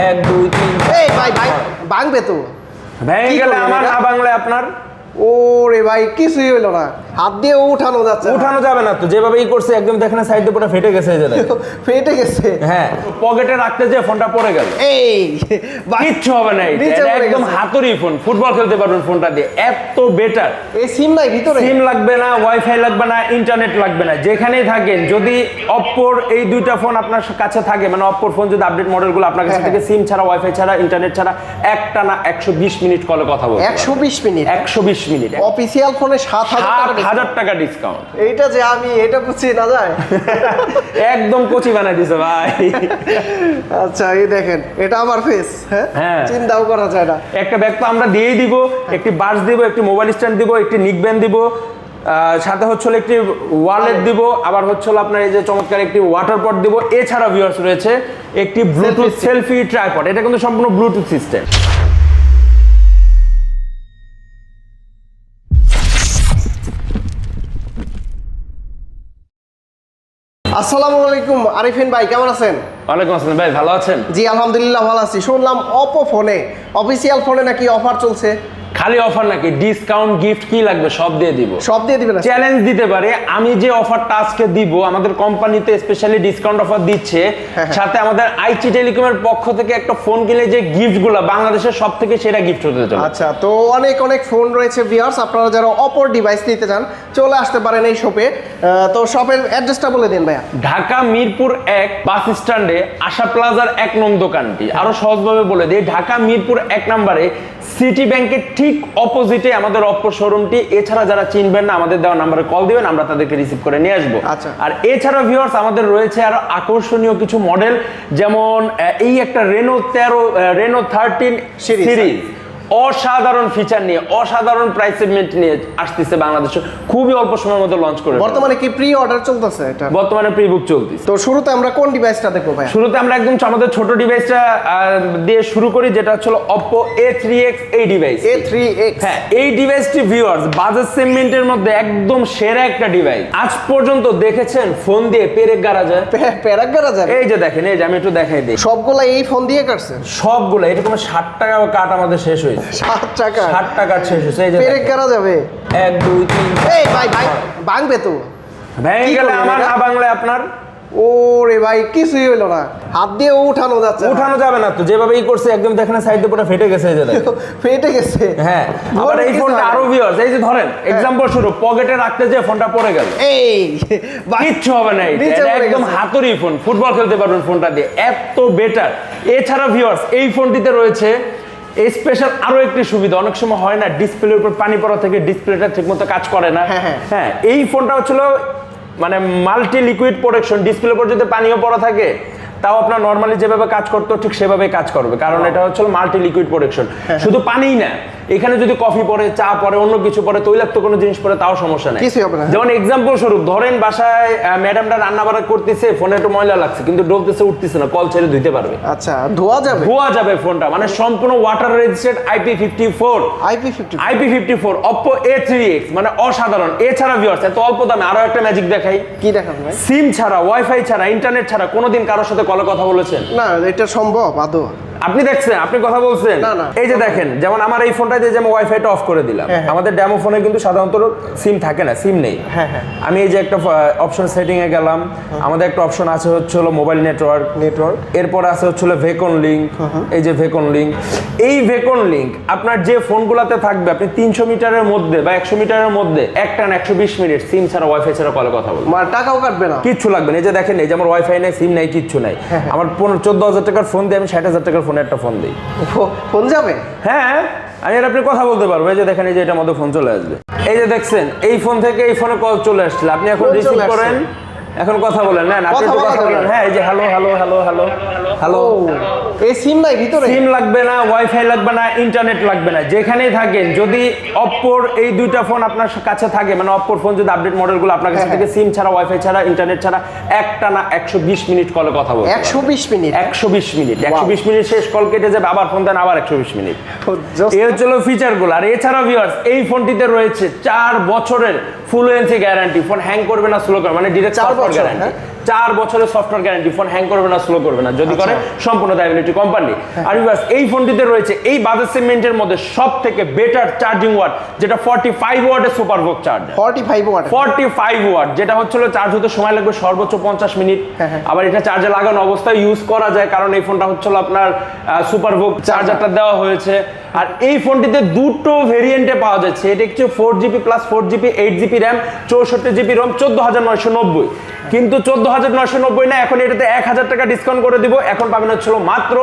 এক দুই তিন। এই ভাই ভাই ভাঙবে তো। ভেঙে গেলে আমার? না বাংলায় আপনার? ওরে ভাই কিছুই হইল না। হাত দিয়ে উঠানো যাচ্ছে উঠানো যাবে না তো যেভাবে ই করছে একদম দেখেন সাইডে পুরো ফেটে গেছে এই যে ফেটে গেছে। হ্যাঁ। পকেটে রাখতে যে ফোনটা পড়ে গেল। এই কিচ্ছু হবে না একদম। হাতুড়ি ফোন ফুটবল খেলতে পারবেন ফোনটা দিয়ে এত বেটার এই সিম নাই ভিতরে? সিম লাগবে না ওয়াইফাই লাগবে না ইন্টারনেট লাগবে না যেখানেই থাকেন যদি অপ্পোর এই দুইটা ফোন আপনার কাছে থাকে মানে অপ্পোর ফোন যদি আপডেট মডেলগুলো আপনার কাছে থাকে সিম ছাড়া ওয়াইফাই ছাড়া ইন্টারনেট ছাড়া একটা না একশো বিশ মিনিট কলে কথা বলতে একশো বিশ মিনিট একশো বিশ মিনিট অফিসিয়াল ফোনে সাত হাজার সাত টাকা ডিসকাউন্ট এইটা যে আমি এটা বুঝছি না যায়? একদম কচি বানাই দিছে ভাই। আচ্ছা এই দেখেন এটা আমার ফেস হ্যাঁ? হ্যাঁ। চিন্তাও করা যায় না। একটা ব্যাগ তো আমরা দিয়েই দিব একটি বাস দিব একটি মোবাইল স্ট্যান্ড দিব একটি নিক ব্যান্ড দিব সাথে হচ্ছে একটি ওয়ালেট দিব আবার হচ্ছে আপনার এই যে চমৎকার একটি ওয়াটার পট দিব এছাড়া ভিউয়ার্স রয়েছে একটি ব্লুটুথ সেলফি ট্রাইপড এটা কিন্তু সম্পূর্ণ ব্লুটুথ সিস্টেম আসসালামু আলাইকুম আরিফিন ভাই কেমন আছেন? ওয়ালাইকুম আসসালাম। ভাই ভালো আছেন? জি আলহামদুলিল্লাহ ভালো আছি। শুনলাম অপো ফোনে অফিসিয়াল ফোনে নাকি অফার চলছে? খালি অফার নাকি? ডিসকাউন্ট গিফট কি লাগবে? সব দিয়ে দিব। সব দিয়ে দিবেন? চ্যালেঞ্জ দিতে পারে। আমি যে অফারটা আজকে দিব আমাদের কোম্পানিতে স্পেশালি ডিসকাউন্ট অফার দিচ্ছে। হ্যাঁ। সাথে আমাদের আইটি টেলিকমের পক্ষ থেকে একটা ফোন কিনলে যে গিফটগুলো বাংলাদেশের সব থেকে সেরা গিফট হতে চলে আচ্ছা তো অনেক অনেক ফোন রয়েছে ভিউয়ার্স আপনারা যারা অপর ডিভাইস নিতে চান চলে আসতে পারেন এই শপে তো শপের অ্যাড্রেসটা বলে দিন ভাইয়া। ঢাকা মিরপুর এক বাস স্ট্যান্ডে আশা প্লাজার এক নং দোকানটি। আরও সহজভাবে বলে দিই ঢাকা মিরপুর এক নম্বরে সিটি ব্যাংকের ঠিক অপোজিটে আমাদের অপর শোরুমটি। এছাড়া যারা চিনবেন না আমাদের দেওয়া নাম্বারে কল দিবেন আমরা তাদেরকে রিসিভ করে নিয়ে আসব। আচ্ছা। আর এছাড়া ভিউয়ার্স আমাদের রয়েছে আরও আকর্ষণীয় কিছু মডেল যেমন এই একটা রেনো তেরো রেনো থার্টিন সিরিজ অসাধারণ ফিচার নিয়ে অসাধারণ প্রাইস সেগমেন্ট নিয়ে আসতেছে বাংলাদেশে। খুবই অল্প সময়ের মধ্যে লঞ্চ করে বর্তমানে কি প্রি অর্ডার চলতেছে এটা? বর্তমানে প্রি বুক চলতেছে। তো শুরুতে আমরা কোন ডিভাইসটা দেখব ভাইয়া? শুরুতে আমরা একদম আমাদের ছোট ডিভাইসটা দিয়ে শুরু করি যেটা হচ্ছে Oppo A3X এই ডিভাইস এ থ্রি এক্স হ্যাঁ এই ডিভাইসটি ভিউয়ার্স বাজাজ সেগমেন্টের মধ্যে একদম সেরা একটা ডিভাইস আজ পর্যন্ত দেখেছেন? ফোন দিয়ে পেরেক গাড়া যায়। প্যারাক করা যাবে এই যে দেখেন এই যে আমি একটু দেখাই দিই। সবগুলা এই ফোন দিয়ে কাটছে সবগুলো এরকম ষাট টাকা কাট আমাদের শেষ হয়েছে টাকা। ষাট টাকা শেষ হয়েছে এই যে পেরেক দেখেন। যাবে? এক দুই তিন এই ভাই ভাই ভাঙবে তো। ভেঙে গেলে আমার না বাংলায় আপনার? ওরে ভাই কিছুই হইল না। হাত দিয়ে উঠানো যাচ্ছে উঠানো যাবে না তো যেভাবে ই করছে একদম দেখেন সাইডে পুরো ফেটে গেছে এই যে ফেটে গেছে। হ্যাঁ আবার এই ফোনটা আরও ভিউয়ার্স এই যে ধরেন এক্সাম্পল শুরু পকেটে রাখতে যে ফোনটা পড়ে গেল। এই কিচ্ছু হবে না এটা। একদম। হাতুড়ি ফোন ফুটবল খেলতে পারবেন ফোনটা দিয়ে এত বেটার এছাড়া ভিউয়ার্স এই ফোনটিতে রয়েছে এই স্পেশাল আরও একটি সুবিধা অনেক সময় হয় না ডিসপ্লের উপর পানি পড়া থেকে ডিসপ্লেটা ঠিকমতো কাজ করে না। হ্যাঁ, হ্যাঁ। হ্যাঁ এই ফোনটা হচ্ছিল মানে মাল্টি লিকুইড প্রোটেকশন ডিসপ্লের উপর যদি পানিও পড়া থাকে তাও আপনার নর্মালি যেভাবে কাজ করতো ঠিক সেভাবে কাজ করবে। কারণ এটা হচ্ছে মাল্টি লিকুইড প্রোটেকশন শুধু পানিই না এখানে যদি কফি পরে চা পরে অন্য কিছু পরে তৈলাক্ত কোনো জিনিস পরে তাও সমস্যা নেই। কিছুই হবে না। যেমন এক্সাম্পল স্বরূপ ধরেন বাসায় ম্যাডামটা রান্না বাড়া করতেছে ফোনে একটু ময়লা লাগছে কিন্তু ডলতেছে উঠতেছে না কল ছেড়ে ধুইতে পারবে। আচ্ছা ধোয়া যাবে? ধোয়া যাবে ফোনটা মানে সম্পূর্ণ water registered IP fifty four IP fifty IP fifty four Oppo A three X মানে অসাধারণ। এছাড়া ভিউয়ার্স এত অল্প দামে আরও একটা ম্যাজিক দেখাই। কি ভাই? সিম ছাড়া ওয়াইফাই ছাড়া ইন্টারনেট ছাড়া কোনোদিন কারোর সাথে কলে কথা বলেছেন? না এটা সম্ভব আদৌ। আপনি দেখছেন আপনি কথা বলছেন। এই যে দেখেন যেমন আমার এই ফোনটা দিয়ে যেমন ওয়াইফাইটা অফ করে দিলাম হ্যাঁ, হ্যাঁ। আমাদের ডেমো ফোনে কিন্তু সাধারণত সিম থাকে না সিম নেই। হ্যাঁ। আমি এই যে একটা অপশন সেটিং এ গেলাম আমাদের একটা অপশন আছে হচ্ছে হলো মোবাইল নেটওয়ার্ক নেটওয়ার্ক এরপর আছে হচ্ছে হলো ভেকন লিঙ্ক এই যে ভেকন লিঙ্ক এই ভেকন লিঙ্ক আপনার যে ফোনগুলোতে থাকবে আপনি তিনশো মিটারের মধ্যে বা একশো মিটারের মধ্যে একটা না একশো বিশ মিনিট সিম ছাড়া ওয়াইফাই ছাড়া কলে কথা বলব মার টাকাও কাটবে না। কিচ্ছু লাগবে না। এই যে দেখেন এই যে আমার ওয়াইফাই নেই সিম নেই কিচ্ছু নাই। আমার পনেরো চোদ্দ হাজার টাকার ফোন দিয়ে আমি ষাট হাজার টাকার ফোনে একটা ফোন দিই। ফোন যাবে? হ্যাঁ আমি আর আপনি কথা বলতে পারব এই যে দেখেন এই যে এটার মধ্যে ফোন চলে আসবে। এই যে দেখছেন এই ফোন থেকে এই ফোনে কল চলে আসছিল। আপনি এখন রিসিভ করেন এখন কথা বলেন না আপনি কথা কথা বলেন। হ্যাঁ এই যে hello hello hello hello hello এই সিম নাই ভিতরে? সিম লাগবে না ওয়াইফাই লাগবে না ইন্টারনেট লাগবে না যেখানেই থাকেন যদি অপ্পোর এই দুইটা ফোন আপনার কাছে থাকে মানে অপ্পোর ফোন যদি আপডেট মডেলগুলো আপনার কাছে হ্যাঁ, থেকে সিম ছাড়া ওয়াইফাই ছাড়া ইন্টারনেট ছাড়া একটা না একশো বিশ মিনিট কলে কথা বলতে একশো বিশ মিনিট একশো বিশ মিনিট একশো বিশ মিনিট শেষ কল কেটে যাবে আবার ফোন দেন আবার একশো বিশ মিনিট just- এই হচ্ছে ফিচারগুলো আর এছাড়া ভিউয়ার্স এই ফোনটিতে রয়েছে চার বছরের full NC guarantee phone hang করবে না স্লো করবে মানে ডিরেক্ট চার বছর, গ্যারান্টি হ্যাঁ? চার বছরের সফটওয়্যার গ্যারান্টি ফোন হ্যাং করবে না স্লো করবে না যদি করে সম্পূর্ণ দায়বিলিটি কোম্পানি আর viewers, এই ফোনটিতে রয়েছে এই বাজাজ সিমেন্টের মধ্যে সব থেকে বেটার চার্জিং ওয়াট যেটা ফর্টি ফাইভ ওয়াটের super VOOC charge forty five watt forty five watt যেটা হচ্ছিল চার্জ হতে সময় লাগবে সর্বোচ্চ পঞ্চাশ মিনিট। হ্যাঁ, হ্যাঁ। আবার এটা চার্জে লাগানো অবস্থায় ইউজ করা যায় কারণ এই ফোনটা হচ্ছিল আপনার সুপার ভোক চার্জারটা দেওয়া হয়েছে। আর এই ফোনটিতে দুটো ভেরিয়েন্টে পাওয়া যাচ্ছে। এটা হচ্ছে four GB plus four GB eight GB RAM চৌষট্টি জিবি রোম চোদ্দ হাজার নয়শো নব্বই। কিন্তু চোদ্দ হাজার নয়শো নব্বই না, এখন এটাতে এক হাজার টাকা ডিসকাউন্ট করে দিব। এখন পাবেন হচ্ছিল মাত্র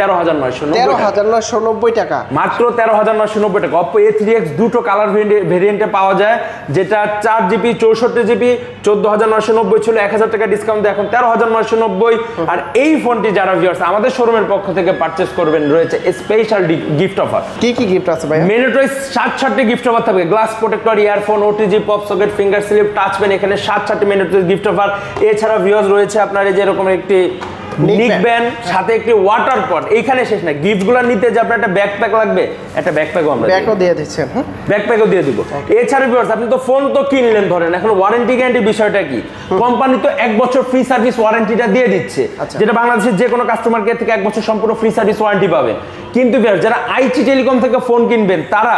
তেরো হাজার নয়শো তেরো হাজার নয়শো নব্বই টাকা। মাত্র তেরো হাজার নশো নব্বই টাকা। অপো এ থ্রি এক্স দুটো কালার ভেরিয়েন্টে পাওয়া যায় যেটা চার জিবি চৌষট্টি জিবি চোদ্দ হাজার নশো নব্বই ছিল এক হাজার টাকা ডিসকাউন্ট এখন তেরো হাজার নশো নব্বই। আর এই ফোনটি যারা ভিউয়ার্স আমাদের শোরুমের পক্ষ থেকে পারচেস করবেন রয়েছে স্পেশাল গিফট অফার কি কি গিফট আছে ভাই মেনেটয় সাত সাতটি গিফট অফার থাকবে। Glass protector earphone OTG pop socket finger slip touch pen এখানে সাত সাতটি মেনেটয় গিফট অফার এছাড়া ভিউয়ার্স রয়েছে আপনার এই যে এরকম একটি Neck নিক band। ব্যান্ড সাথে একটি ওয়াটার পট এইখানে শেষ না। গিফটগুলো নিতে যে আপনার একটা ব্যাকপ্যাক লাগবে একটা ব্যাকপ্যাকও আমরা ব্যাকও দিয়ে দিচ্ছেন ব্যাকপ্যাকও দিয়ে দিব। এছাড়া ভিউয়ার্স আপনি তো ফোন তো কিনলেন ধরেন। এখন ওয়ারেন্টি গ্যারান্টি বিষয়টা কি? কোম্পানি তো এক বছর ফ্রি সার্ভিস ওয়ারেন্টিটা দিয়ে দিচ্ছে। আচ্ছা। যেটা বাংলাদেশের যে কোনো কাস্টমার কেয়ার থেকে এক বছর সম্পূর্ণ ফ্রি সার্ভিস ওয়ারেন্টি পাবেন। কিন্তু যারা আইটি টেলিকম থেকে ফোন কিনবেন তারা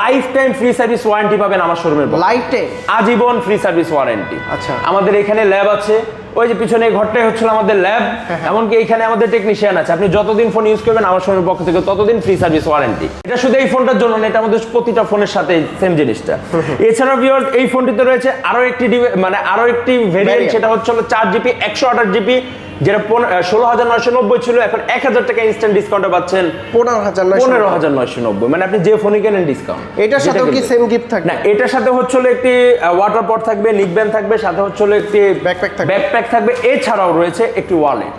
life time free service warranty পাবেন আমার শোরুমের পক্ষ। লাইটে আজীবন ফ্রি সার্ভিস ওয়ারেন্টি আচ্ছা। আমাদের এখানে ল্যাব আছে। ওই যে পিছনে ঘরটাই হচ্ছিল আমাদের ল্যাব হ্যাঁ, এমনকি এখানে আমাদের টেকনিশিয়ান আছে। আপনি যতদিন ফোন ইউজ করবেন আমার সময়ের পক্ষ থেকে ততদিন ফ্রি সার্ভিস ওয়ারেন্টি এটা শুধু এই ফোনটার জন্য না এটা আমাদের প্রতিটা ফোনের সাথে সেম জিনিসটা। এছাড়া ভিউয়ার্স এই ফোনটিতে রয়েছে আরও একটি মানে আরও একটি ভেরিয়েন্ট সেটা হচ্ছে হলো চার জিবি একশো আঠাশ জিবি যেটা ষোলো হাজার নয়শো নব্বই ছিল এখন এক হাজার টাকা ইনস্ট্যান্ট ডিসকাউন্টে পাচ্ছেন। পনেরো হাজার পনেরো হাজার নয়শো নব্বই মানে আপনি যে ফোনই কেনেন ডিসকাউন্ট এটার সাথেও কি সেম গিফট থাকবে? না এটার সাথে হচ্ছে একটি ওয়াটার পট থাকবে নিকব্যান্ড থাকবে সাথে হচ্ছে একটি Backpack থাকবে। ব্যাকপ্যাক থাকবে এছাড়াও রয়েছে একটি ওয়ালেট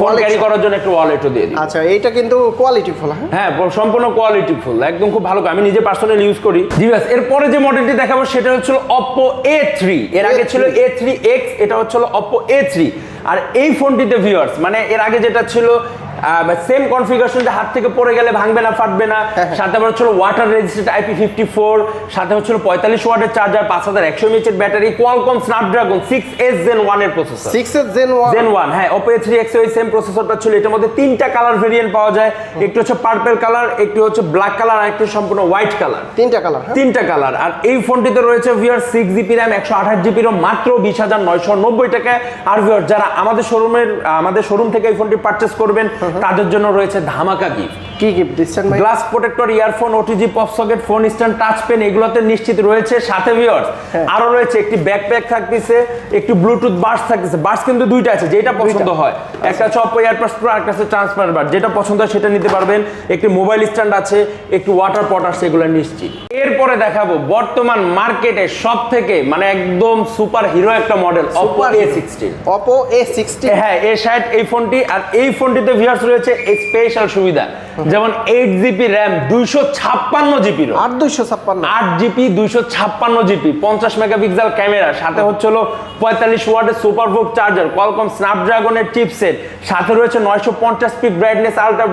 ফোন ক্যারি করার জন্য একটি ওয়ালেটও দিয়ে দিই আচ্ছা এইটা কিন্তু কোয়ালিটি ফুল হ্যাঁ? হ্যাঁ সম্পূর্ণ কোয়ালিটি ফুল একদম খুব ভালো আমি নিজে পার্সোনালি ইউজ করি। জি ব্যাস এরপরে যে মডেলটি দেখাবো সেটা হচ্ছিল অপো এ থ্রি এর আগে ছিল এ থ্রি এক্স এটা হচ্ছিল অপো এ থ্রি আর এই ফোনটিতে ভিউয়ার্স মানে এর আগে যেটা ছিল সেম কনফিগারেশন যে হাত থেকে পড়ে গেলে ভাঙবে না ফাটবে না। সাথে আবার হচ্ছিল water registered IP fifty four সাথে হচ্ছিল পঁয়তাল্লিশ ওয়াটের চার্জার পাঁচ হাজার একশো এমএচের battery Qualcomm Snapdragon six S Gen ওয়ানের প্রসেসর সিক্স এর জেন ওয়ান জেন ওয়ান হ্যাঁ ওপো থ্রি এক্স ওই সেম প্রসেসরটা ছিল। এটার মধ্যে তিনটা কালার ভেরিয়েন্ট পাওয়া যায়। একটি হচ্ছে পার্পেল কালার একটি হচ্ছে ব্ল্যাক কালার আর একটি সম্পূর্ণ হোয়াইট কালার তিনটা কালার হ্যাঁ। তিনটা কালার আর এই ফোনটিতে রয়েছে ভিআর সিক্স জিবি র্যাম একশো আঠাশ জিবি রোম মাত্র বিশ হাজার নয়শো নব্বই টাকায়। আর ভিআর যারা আমাদের শোরুমের আমাদের শোরুম থেকে এই ফোনটি পারচেস করবেন তাদের জন্য রয়েছে ধামাকা গিফট কি গিফট দিচ্ছেন ভাই? Glass protector earphone OTG pop socket phone stand touch pen এগুলোতে নিশ্চিত রয়েছে। সাথে ভিউয়ার্স হ্যাঁ। আরও রয়েছে একটি ব্যাকপ্যাক থাকতেছে একটি ব্লুটুথ বাস থাকতেছে। বাস কিন্তু দুইটা আছে যেটা পছন্দ হয়। একটা অপো এয়ারপাস প্রো আর একটা হচ্ছে ট্রান্সপার বার যেটা পছন্দ হয় সেটা নিতে পারবেন। একটি মোবাইল স্ট্যান্ড আছে একটি ওয়াটার পট আছে এগুলো নিশ্চিত। এরপরে দেখাবো বর্তমান মার্কেটে সব থেকে মানে একদম সুপার হিরো একটা model Oppo A sixteen Oppo A sixty হ্যাঁ এ ষাট এই ফোনটি আর এই ফোনটিতে ভিউয়ার্স রয়েছে স্পেশাল সুবিধা। যেমন এইট জিবি র্যাম দুইশো ছাপ্পান্ন জিবি আট দুইশো ছাপ্পান্ন। আট জিবি দুইশো ছাপ্পান্ন জিবি পঞ্চাশ মেগাপিক্সেল ক্যামেরা সাথে হচ্ছে হলো পঁয়তাল্লিশ ওয়াটের সুপার ভোক চার্জার কোয়ালকম স্ন্যাপড্রাগনের চিপসেট সাথে রয়েছে নয়শো পঞ্চাশ peak brightness ultra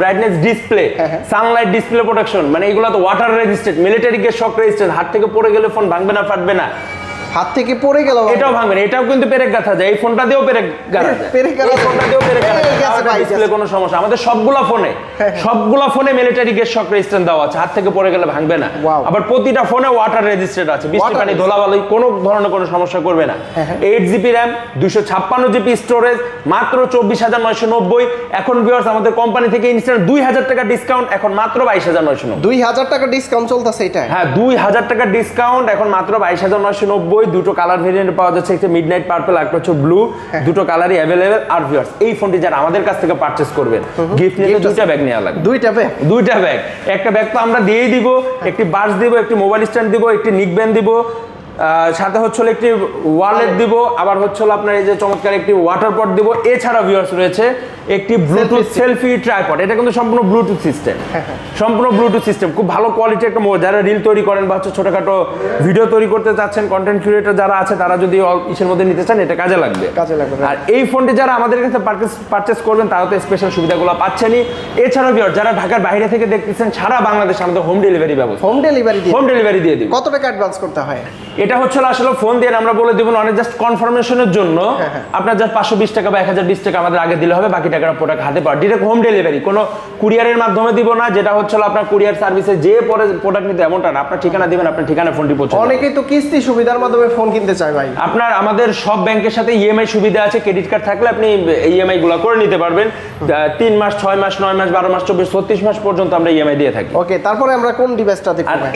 brightness display. Sunlight display protection মানে এগুলো তো ওয়াটার রেজিস্ট্রেড মিলিটারি কে শক রেজিস্ট্রেড হাত থেকে পড়ে গেলে ফোন ভাঙবে না ফাটবে না। হাত থেকে পড়ে গেল এটাও ভাঙবে না এটাও কিন্তু পেরেক গাথা যায় এই ফোনটা দিয়েও পেরেক গাথা যায়। পেরেক গাঁথা ফোনটা দিয়েও পেরেক গাথা এই ডিসপ্লে কোনো সমস্যা। আমাদের সবগুলা ফোনে হ্যাঁ, সবগুলা ফোনে মিলিটারি গেট শক রেজিস্ট্যান্ট দেওয়া আছে। হাত থেকে পড়ে গেলে ভাঙবে না। আবার প্রতিটা ফোনে ওয়াটার রেজিস্ট্রেড আছে। বৃষ্টি পানি ধোলাবালি কোনো ধরনের কোনো সমস্যা করবে না। হ্যাঁ, হ্যাঁ। এইট জিবি র্যাম দুশো ছাপ্পান্ন জিবি স্টোরেজ মাত্র চব্বিশ হাজার নয়শো নব্বই। এখন ভিউয়ার্স আমাদের কোম্পানি থেকে ইনস্ট্যান্ট দুই হাজার টাকা ডিসকাউন্ট এখন মাত্র বাইশ হাজার নয়শো নব্বই। দুই হাজার টাকা ডিসকাউন্ট চলতেছে এটা হ্যাঁ দুই হাজার টাকা ডিসকাউন্ট এখন মাত্র বাইশ হাজার নয়শো নব্বই। দুটো কালার ভেরিয়েন্ট পাওয়া যাচ্ছে একটা মিড নাইট পার্পল একটা হচ্ছে ব্লু দুটো কালারই অ্যাভেলেবেল আর ভিউয়ার্স এই ফোনটি যারা আমাদের কাছ থেকে পারচেস করবেন গিফট নিতে দুইটা ব্যাগ নেওয়া লাগবে। দুইটা ব্যাগ দুইটা ব্যাগ একটা ব্যাগ তো আমরা দিয়েই দিব একটি বার্স দিব একটি মোবাইল স্ট্যান্ড দিব একটি নিক ব্যান্ড দিব সাথে হচ্ছে একটি ওয়ালেট দিব আবার হচ্ছে আপনার এই যে চমৎকার একটি ওয়াটার পট দিব। এছাড়া ভিউয়ার্স রয়েছে একটি ব্লুটুথ সেলফি ট্রাইপড এটা কিন্তু সম্পূর্ণ ব্লুটুথ সিস্টেম সম্পূর্ণ ব্লুটুথ সিস্টেম খুব ভালো কোয়ালিটির একটা মোবাইল যারা রিল তৈরি করেন বা হচ্ছে ছোটখাটো ভিডিও তৈরি করতে চাচ্ছেন কন্টেন্ট ক্রিয়েটর যারা আছে তারা যদি ইসের মধ্যে নিতে চান এটা কাজে লাগবে। কাজে লাগবে, আর এই ফোনটি যারা আমাদের কাছে পারচেস করবেন তারা তো স্পেশাল সুবিধাগুলো পাচ্ছেনই। এছাড়াও ভিউয়ার যারা ঢাকার বাইরে থেকে দেখতেছেন সারা বাংলাদেশ আমাদের হোম ডেলিভারি ব্যবস্থা। হোম ডেলিভারি হোম ডেলিভারি দিয়ে দিই কত টাকা অ্যাডভান্স করতে হয়? এটা হচ্ছে আসলে ফোন দিয়ে আমরা বলে দিব অনেক জাস্ট কনফার্মেশনের জন্য। হ্যাঁ, আপনার জাস্ট পাঁচশো বিশ টাকা বা এক হাজার বিশ টাকা আমাদের আগে দিলে হবে বাকি টাকাটা প্রোডাক্ট হাতে পাওয়া। ডিরেক্ট হোম ডেলিভারি কোনো কুরিয়ারের মাধ্যমে দিব না যেটা হচ্ছে আপনার কুরিয়ার সার্ভিসে যে পরে প্রোডাক্ট নিতে এমনটা না। আপনার ঠিকানা দিবেন আপনার ঠিকানা ফোনটি পৌঁছে অনেকেই তো কিস্তি সুবিধার মাধ্যমে ফোন কিনতে চায় ভাই। আপনার আমাদের সব ব্যাংকের সাথে ইএমআই সুবিধা আছে ক্রেডিট কার্ড থাকলে আপনি ইএমআই গুলো করে নিতে পারবেন। তিন মাস ছয় মাস নয় মাস বারো মাস চব্বিশ ছত্রিশ মাস পর্যন্ত আমরা ইএমআই দিয়ে থাকি। ওকে তারপরে আমরা কোন ডিভাইসটা দেখব ভাই?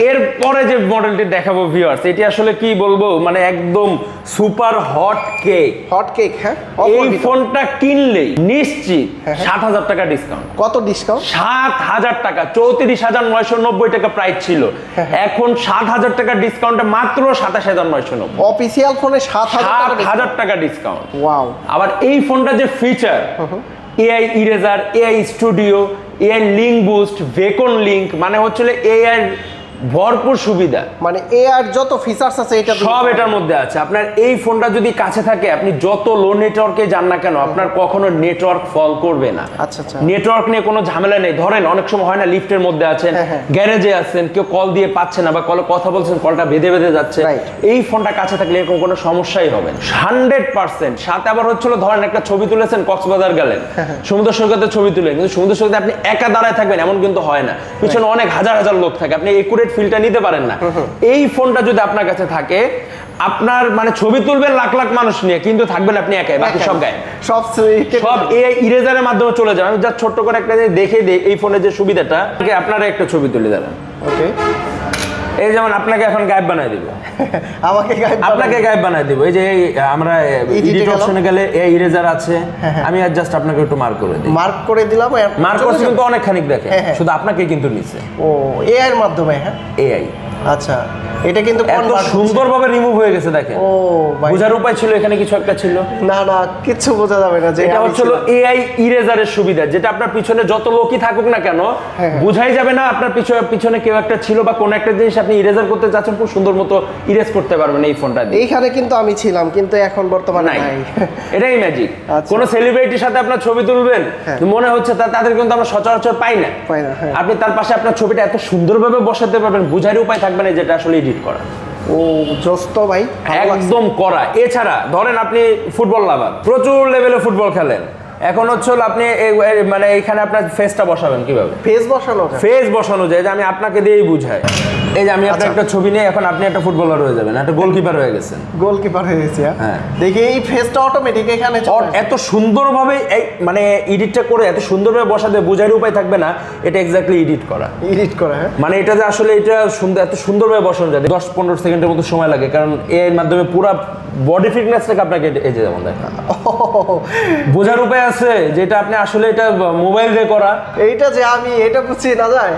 যে মডেলটি দেখাবো ভিউয়ার্স এটি আসলে কি বলব? মানে একদম super hot cake. Hot cake হ্যাঁ? এই ফোনটা কিনলেই নিশ্চিত হ্যাঁ, হ্যাঁ। সাত হাজার টাকা ডিসকাউন্ট কত ডিসকাউন্ট সাত হাজার টাকা চৌত্রিশ হাজার নয়শো নব্বই টাকা প্রাইস ছিল। হ্যাঁ, এখন সাত হাজার টাকা ডিসকাউন্টে মাত্র সাতাশ হাজার নয়শো নব্বই। অফিসিয়াল ফোনে সাত হাজার টাকা ডিসকাউন্ট ওয়াও আবার এই ফোনটা যে feature AI eraser AI studio AI link boost ভেকন link মানে হচ্ছে এআই ভরপুর সুবিধা। মানে এ আর যত ফিচার্স আছে এটা সব এটার মধ্যে আছে। আপনার এই ফোনটা যদি কাছে থাকে আপনি যত লো নেটওয়ার্কে যান না কেন আপনার কখনো নেটওয়ার্ক ফল করবে না। আচ্ছা, আচ্ছা। নেটওয়ার্ক নিয়ে কোনো ঝামেলা নেই। ধরেন অনেক সময় হয় না লিফটের মধ্যে আছেন হ্যাঁ, হ্যাঁ। গ্যারেজে আছেন কেউ কল দিয়ে পাচ্ছে না বা কলে কথা বলছেন কলটা বেঁধে বেঁধে যাচ্ছে। এই ফোনটা কাছে থাকলে এরকম কোনো সমস্যাই হবে না। হান্ড্রেড পার্সেন্ট সাথে আবার হচ্ছিল ধরেন একটা ছবি তুলেছেন কক্সবাজার গেলেন। হ্যাঁ, সমুদ্র সৈকতে ছবি তুলেন কিন্তু সমুদ্র সৈকতে আপনি একা দাঁড়ায় থাকবেন এমন কিন্তু হয় না। পিছনে অনেক হাজার হাজার লোক থাকে। আপনি একুরেট ফিলটা নিতে পারেন না। এই ফোনটা যদি আপনার কাছে থাকে আপনার মানে ছবি তুলবেন লাখ লাখ মানুষ নিয়ে কিন্তু থাকবেন আপনি একাই বাকি সব গায়ে। সব সব এই ইরেজারের মাধ্যমে চলে যাবে। আমি যা ছোট্ট করে একটা দেখে দিই এই ফোনের যে সুবিধাটা আপনারা একটা ছবি তুলে দেবেন। ওকে এই যেমন আপনাকে এখন গায়েব বানায় দিব। আমাকে আপনাকে গায়েব বানায় দিব। এই যে এই আমরা এডিট অপশনে গেলে এই ইরেজার আছে। হ্যাঁ, হ্যাঁ। আমি আর জাস্ট আপনাকে একটু মার্ক করে দিই। মার্ক করে দিলাম মার্ক করছি কিন্তু অনেক খানিক দেখে হ্যাঁ, হ্যাঁ। শুধু আপনাকে কিন্তু নিছে ও এ এর মাধ্যমে হ্যাঁ? এআই আচ্ছা এটা কিন্তু এত। সুন্দরভাবে রিমুভ হয়ে গেছে দেখেন ও বোঝার উপায় ছিল এখানে কিছু একটা ছিল না না কিচ্ছু বোঝা যাবে না যে এটা হচ্ছে এআই ইরেজারের সুবিধা যেটা আপনার পিছনে যত লোকই থাকুক না কেন হ্যাঁ। বুঝাই যাবে না আপনার পিছনে পিছনে কেউ একটা ছিল বা কোন একটা জিনিস আপনি ইরেজার করতে চাচ্ছেন খুব সুন্দর মতো ইরেজ করতে পারবেন এই ফোনটা দিয়ে এইখানে কিন্তু আমি ছিলাম কিন্তু এখন বর্তমানে নাই এটাই ম্যাজিক। কোন সেলিব্রিটির সাথে আপনার ছবি তুলবেন হ্যাঁ। মনে হচ্ছে তা তাদের কিন্তু আমরা সচরাচর পাই না পাই না, হ্যাঁ। আপনি তার পাশে আপনার ছবিটা এত সুন্দরভাবে বসাতে পারবেন বুঝার উপায় থাকবে না যেটা আসলে এডিট করা। ও জস্ত ভাই। একদম করা। এছাড়া ধরেন আপনি ফুটবল লাভার প্রচুর লেভেলে ফুটবল খেলেন। এখন হচ্ছে আপনি মানে এখানে আপনার ফেসটা বসাবেন কীভাবে? ফেস বসানো ফেস বসানো যায় যে আমি আপনাকে দিয়েই বুঝাই। এই যে আমি আপনার আচ্ছা। একটা ছবি নিয়ে এখন আপনি একটা ফুটবলার হয়ে যাবেন একটা গোলকিপার হয়ে গেছেন। গোলকিপার হয়ে গেছে হ্যাঁ? হ্যাঁ। দেখি এই ফেসটা অটোমেটিক এখানে চলে এত সুন্দরভাবে এই মানে এডিটটা করে এত সুন্দরভাবে বসাতে বোঝার উপায় থাকবে না এটা এক্স্যাক্টলি এডিট করা। এডিট করা হ্যাঁ। মানে এটা যে আসলে এটা সুন্দর এত সুন্দরভাবে বসানো যায় দশ পনেরো সেকেন্ডের মতো সময় লাগে কারণ এর মাধ্যমে পুরো বডি ফিটনেসটাকে আপনাকে এই যে যেমন দেখা বোঝার উপায় আছে যেটা আপনি আসলে এটা মোবাইল দিয়ে করা। এইটা যে আমি এটা কুচি না যায়?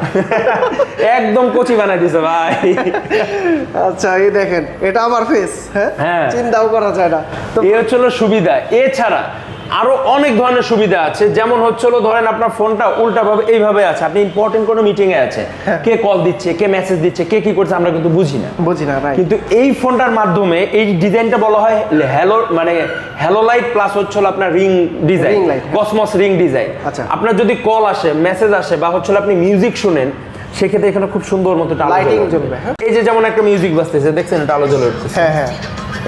একদম কচি বানাই দিছে ভাই। আচ্ছা এই দেখেন এটা আমার ফেস হ্যাঁ? হ্যাঁ। চিন্তাও করা যায় না। তো এই হচ্ছে হলো সুবিধা। এছাড়া আরও অনেক ধরনের সুবিধা আছে। যেমন হচ্ছে হলো ধরেন আপনার ফোনটা উল্টাভাবে এইভাবে আছে। আপনি ইম্পর্টেন্ট কোনো মিটিং এ আছে কে কল দিচ্ছে কে মেসেজ দিচ্ছে কে কি করছে আমরা কিন্তু বুঝি না। বুঝি না কিন্তু এই ফোনটার মাধ্যমে এই ডিজাইনটা বলা হয় হ্যালো মানে হ্যালো লাইট প্লাস হচ্ছে হলো আপনার রিং ডিজাইন হ্যাঁ। কসমস রিং ডিজাইন আচ্ছা। আপনার যদি কল আসে মেসেজ আসে বা হচ্ছে হলো আপনি মিউজিক শুনেন সেক্ষেত্রে এখানে খুব সুন্দর মতো জ্বলে জ্বলবে, হ্যাঁ। এই যে যেমন একটা মিউজিক বাজতেছে দেখছেন এটা আলো জ্বলে উঠতেছে। হ্যাঁ হ্যাঁ।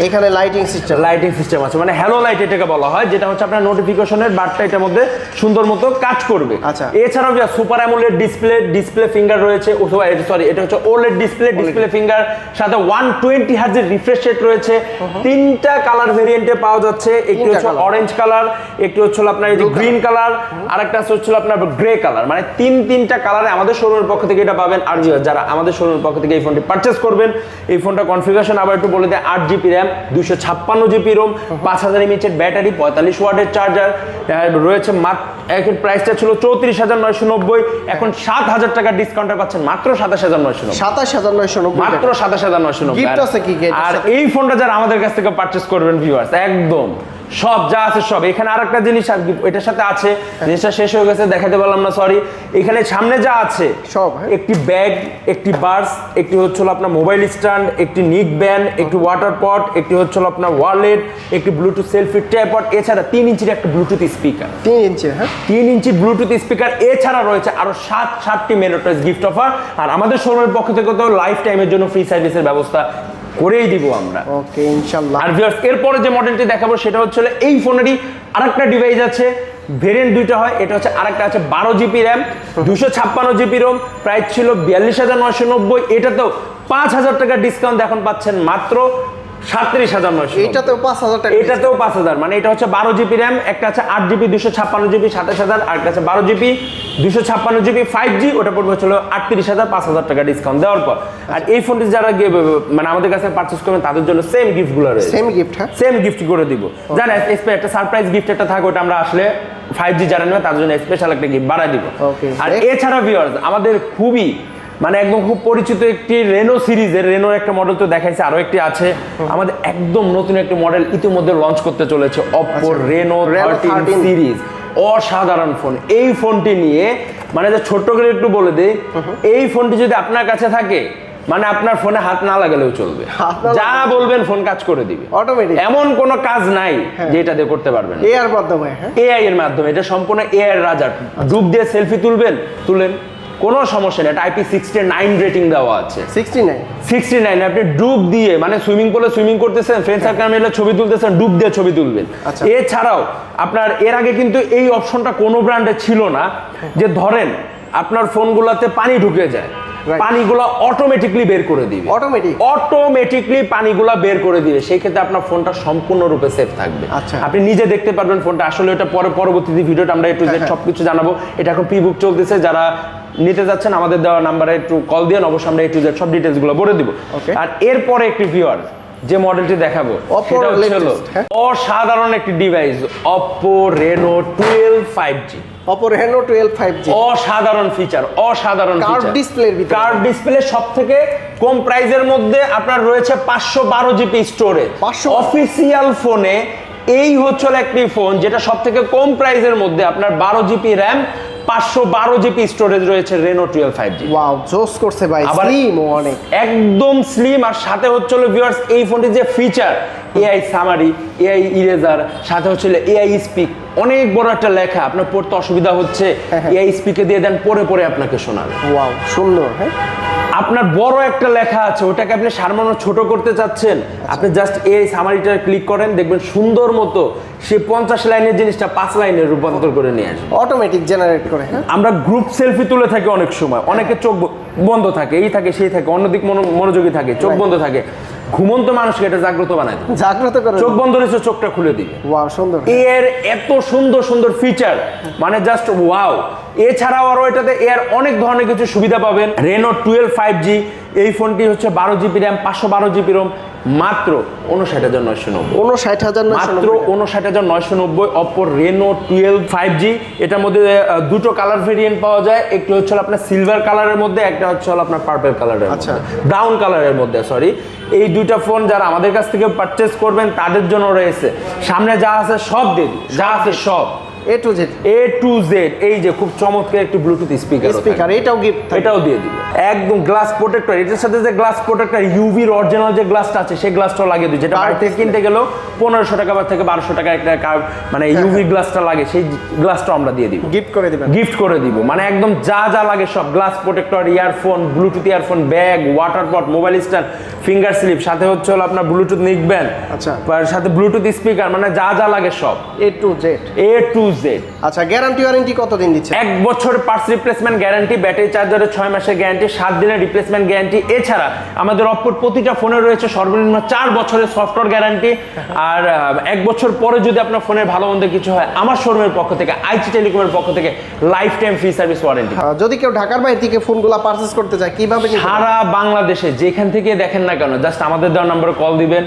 এখানে লাইটিং সিস্টেম লাইটিং সিস্টেম আছে। মানে হ্যালো লাইট এটাকে বলা হয় যেটা হচ্ছে আপনার নোটিফিকেশনের বারটা এটার মধ্যে সুন্দর মতো কাজ করবে। আচ্ছা। এছাড়াও যে super AMOLED display display finger রয়েছে অথবা সরি এটা হচ্ছে ওলেড ডিসপ্লে ডিসপ্লে ফিঙ্গার সাথে ওয়ান টোয়েন্টি হার্জের রিফ্রেশ রেট রয়েছে। তিনটা কালার ভেরিয়েন্টে পাওয়া যাচ্ছে একটি হচ্ছে অরেঞ্জ কালার একটি হচ্ছে আপনার এই যে গ্রিন কালার আর একটা হচ্ছে আপনার গ্রে কালার মানে তিন তিনটা কালারে আমাদের শোরুমের পক্ষ থেকে এটা পাবেন। আর যারা আমাদের শোরুমের পক্ষ থেকে এই ফোনটি পারচেস করবেন এই ফোনটা কনফিগারেশন আবার একটু বলে দেয় আট জিবি র্যাম দুশো ছাপ্পান্ন জিবি রোম পাঁচ হাজার এমএচের ব্যাটারি পঁয়তাল্লিশ ওয়াটের চার্জার রয়েছে মাত্র এখন প্রাইসটা ছিল চৌত্রিশ হাজার নয়শো নব্বই এখন সাত হাজার টাকার ডিসকাউন্টে পাচ্ছেন মাত্র সাতাশ হাজার নয়শো সাতাশ হাজার নয়শো নব্বই মাত্র সাতাশ হাজার নয়শো নব্বই। আর এই ফোনটা যারা আমাদের কাছ থেকে পারচেস করবেন ভিউয়ার্স একদম। সব যা আছে সব। এখানে জিনিস আর কি- এটার সাথে আছে জিনিসটা শেষ হয়ে গেছে দেখাতে পারলাম না সরি এখানে সামনে যা আছে সব, হ্যাঁ। একটি ব্যাগ একটি বার্স একটি হচ্ছে আপনার মোবাইল স্ট্যান্ড একটি নিক ব্যান একটি ওয়াটার পট একটি হচ্ছে আপনার ওয়ালেট একটি ব্লুটুথ সেলফি ট্যাপট এছাড়া তিন ইঞ্চির একটা ব্লুটুথ স্পিকার। তিন ইঞ্চি হ্যাঁ। তিন ইঞ্চি ব্লুটুথ স্পিকার এছাড়া রয়েছে আরও সাত সাতটি মেরোটাইজ গিফট অফার। আর আমাদের শোরুমের পক্ষ থেকে তো লাইফ টাইমের জন্য ফ্রি সার্ভিসের ব্যবস্থা করেই দিব আমরা। ওকে ইনশাল্লাহ। আর ভিউয়ার্স এরপরে যে মডেলটি দেখাবো সেটা হচ্ছে হলো এই ফোনেরই আরেকটা ডিভাইস আছে। ভেরিয়েন্ট দুইটা হয়, এটা হচ্ছে আরেকটা আছে বারো জিবি র্যাম দুশো ছাপ্পান্ন জিবি রোম প্রাইস ছিল বিয়াল্লিশ হাজার নয়শো নব্বই। এটাতেও পাঁচ হাজার টাকা ডিসকাউন্ট এখন পাচ্ছেন মাত্র সাতত্রিশ হাজার নয়শো এইটাতেও পাঁচ হাজার টাকা এটাতেও পাঁচ হাজার। মানে এটা হচ্ছে বারো জিবি র্যাম একটা আছে আট জিবি দুশো ছাপ্পান্ন জিবি সাতাশ হাজার আর একটা আছে বারো জিবি দুশো ছাপ্পান্ন জিবি ফাইভ জি ওটা পড়বে হচ্ছিল আটত্রিশ হাজার পাঁচ হাজার টাকা ডিসকাউন্ট দেওয়ার পর। আর এই ফোনটি যারা মানে আমাদের কাছে পারচেস করবেন তাদের জন্য সেম গিফটগুলো রয়েছে। সেম গিফট হ্যাঁ? সেম গিফট করে দিব। এসপে একটা সারপ্রাইজ গিফট একটা থাকে ওটা আমরা আসলে ফাইভ জি যারা নেবে তার জন্য স্পেশাল একটা গিফট বাড়াই দিব। আর. এছাড়া ভিউয়ার্স আমাদের খুবই মানে একদম খুব পরিচিত একটি রেনো সিরিজের রেনোর একটা মডেল তো দেখাইছে আরও একটি আছে। আমাদের একদম নতুন একটি মডেল ইতিমধ্যে লঞ্চ করতে চলেছে অপো রেনো থার্টিন সিরিজ অসাধারণ ফোন এই ফোনটি নিয়ে মানে যে ছোট্ট করে একটু বলে দিই এই ফোনটি যদি আপনার কাছে থাকে মানে আপনার ফোনে হাত না লাগালেও চলবে। যা বলবেন ফোন কাজ করে দিবে। অটোমেটিক এমন কোনো কাজ নাই যে এটা দিয়ে করতে পারবেন এয়ার মাধ্যমে হ্যাঁ। এআই এর মাধ্যমে এটা সম্পূর্ণ এআই এর রাজা ডুব দিয়ে সেলফি তুলবেন তুলেন। কোনো সমস্যা নেই। এটা আইপি সিক্সটি নাইন রেটিং দেওয়া আছে। সিক্সটি নাইন সিক্সটি নাইন আপনি ডুব দিয়ে মানে সুইমিং পুলে সুইমিং করতেছেন ফ্রেন্ড সার্কেল মিলে ছবি তুলতেছেন ডুব দিয়ে ছবি তুলবেন। আচ্ছা। এছাড়াও আপনার এর আগে কিন্তু এই অপশনটা কোনো ব্র্যান্ডে ছিল না। যে ধরেন আপনার ফোনগুলোতে পানি ঢুকে যায়. পানিগুলো অটোমেটিকলি বের করে দিবে। অটোমেটিক অটোমেটিকলি পানিগুলা বের করে দিবে। সেই ক্ষেত্রে আপনার ফোনটা সম্পূর্ণরূপে সেফ থাকবে। আচ্ছা। আপনি নিজে দেখতে পারবেন ফোনটা। আসলে এটা পরে পরবর্তীতে ভিডিওটা আমরা একটু হ্যাঁ, হ্যাঁ। সবকিছু জানাব। এটা এখন প্রি বুক চলতেছে। যারা নিতে যাচ্ছেন আমাদের দেওয়া নাম্বারে একটু কল দিয়ে অবশ্যই আমরা একটু সব ডিটেলসগুলো বলে দিব. আর এরপরে একটি ভিউয়ার যে মডেলটি দেখাবো সেটা হলো হ্যাঁ? অসাধারণ একটি device Oppo Reno 12 5G Oppo Reno twelve five G অসাধারণ ফিচার অসাধারণ Curved ফিচার অসাধারণ এর ভিতরে। কার্ভ ডিসপ্লে সব থেকে কম প্রাইজের মধ্যে আপনার রয়েছে পাঁচশো বারো জিবি স্টোরেজ পাঁচশো অফিসিয়াল ফোনে এই হচ্ছে একটি ফোন যেটা সব থেকে কম প্রাইজের মধ্যে আপনার বারো জিবি র্যাম পাঁচশো বারো জিবি স্টোরেজ রয়েছে Reno twelve five G wow জোস করছে ভাই স্লিম অনেক। একদম স্লিম আর সাথে হচ্ছে হলো ভিউয়ার্স এই ফোনটির যে feature AI summary AI eraser সাথে হচ্ছে এআই স্পিক অনেক বড় একটা লেখা আপনার পড়তে অসুবিধা হচ্ছে হ্যাঁ, হ্যাঁ। এআই স্পিকে দিয়ে দেন পরে পরে আপনাকে শোনাবে। ওয়াও সুন্দর হ্যাঁ? আপনার বড় একটা লেখা আছে ওটাকে আপনি সারমানো ছোট করতে চাচ্ছেন আপনি জাস্ট এই সামারিটা ক্লিক করেন দেখবেন সুন্দর মতো সে পঞ্চাশ লাইনের জিনিসটা পাঁচ লাইনে রূপান্তর করে নিয়ে আসে অটোমেটিক জেনারেট করে হ্যাঁ? আমরা গ্রুপ সেলফি তুলে থাকি অনেক সময় অনেকে চোখ বন্ধ থাকে এই থাকে সেই থাকে অন্যদিক মনো- মনোযোগী থাকে চোখ বন্ধ থাকে। ঘুমন্ত মানুষকে এটা জাগ্রত বানায় দেবে। জাগ্রত করে চোখ বন্ধ রয়েছে চোখটা খুলে দিবে। ওয়াও সুন্দর। এর এত সুন্দর সুন্দর ফিচার মানে জাস্ট ওয়াও এছাড়াও আরও এটাতে এর অনেক ধরনের কিছু সুবিধা পাবেন। রেনো টুয়েলভ ফাইভ জি এই ফোনটি হচ্ছে বারো জিবি র্যাম পাঁচশো বারো জিবি রোম মাত্র উনষাট হাজার নয়শো নব্বই। উনষাট হাজার মাত্র উনষাট হাজার নয়শো নব্বই Oppo Reno twelve five G এটার মধ্যে দুটো কালার ভেরিয়েন্ট পাওয়া যায়। একটি হচ্ছে আপনার সিলভার কালারের মধ্যে একটা হচ্ছে আপনার পার্পল কালারের আচ্ছা। ব্রাউন কালারের মধ্যে সরি এই দুইটা ফোন যারা আমাদের কাছ থেকে পারচেস করবেন তাদের জন্য রয়েছে। সামনে যা আছে সব দিই। যা আছে সব। A to Z A to Z এই যে খুব চমৎকার একটি ব্লুটুথ স্পিকার স্পিকার এটাও গিফট এটাও দিয়ে দিব। একদম গ্লাস প্রোটেক্টর এটার সাথে যে গ্লাস প্রোটেক্টর ইউভির অরিজিনাল যে গ্লাসটা আছে সেই গ্লাসটাও লাগিয়ে দিই যেটা বাড়িতে কিনতে গেলেও পনেরোশো টাকা বা থেকে বারোশো টাকা একটা মানে ইউভি গ্লাসটা লাগে সেই গ্লাসটাও আমরা দিয়ে দিব। গিফট করে দিবেন। গিফট করে দিব। মানে একদম যা যা লাগে সব। Glass protector earphone bluetooth earphone bag water pot mobile stand finger slip সাথে হচ্ছে হলো আপনার ব্লুটুথ নিকবেন আচ্ছা। সাথে ব্লুটুথ স্পিকার মানে যা যা লাগে সব। A to Z A to Z আচ্ছা গ্যারান্টি ওয়ারেন্টি কতদিন দিচ্ছে? এক বছর পার্টস রিপ্লেসমেন্ট গ্যারান্টি ব্যাটারি চার্জারের ছয় মাসের গ্যারান্টি সাত দিনের রিপ্লেসমেন্ট গ্যারান্টি এছাড়া আমাদের অপর প্রতিটা ফোনে রয়েছে সর্বনিম্ন চার বছরের সফটওয়্যার গ্যারান্টি আর এক বছর পরে যদি আপনার ফোনের ভালো মন্দ কিছু হয় আমার শোরুমের পক্ষ থেকে আইটি টেলিকমের পক্ষ থেকে life time free service warranty যদি কেউ ঢাকার বাইরে থেকে ফোনগুলো পারচেস করতে চায় কীভাবে? সারা বাংলাদেশে যেখান থেকে দেখেন না কেন জাস্ট আমাদের দেওয়ার নম্বরে কল দিবেন।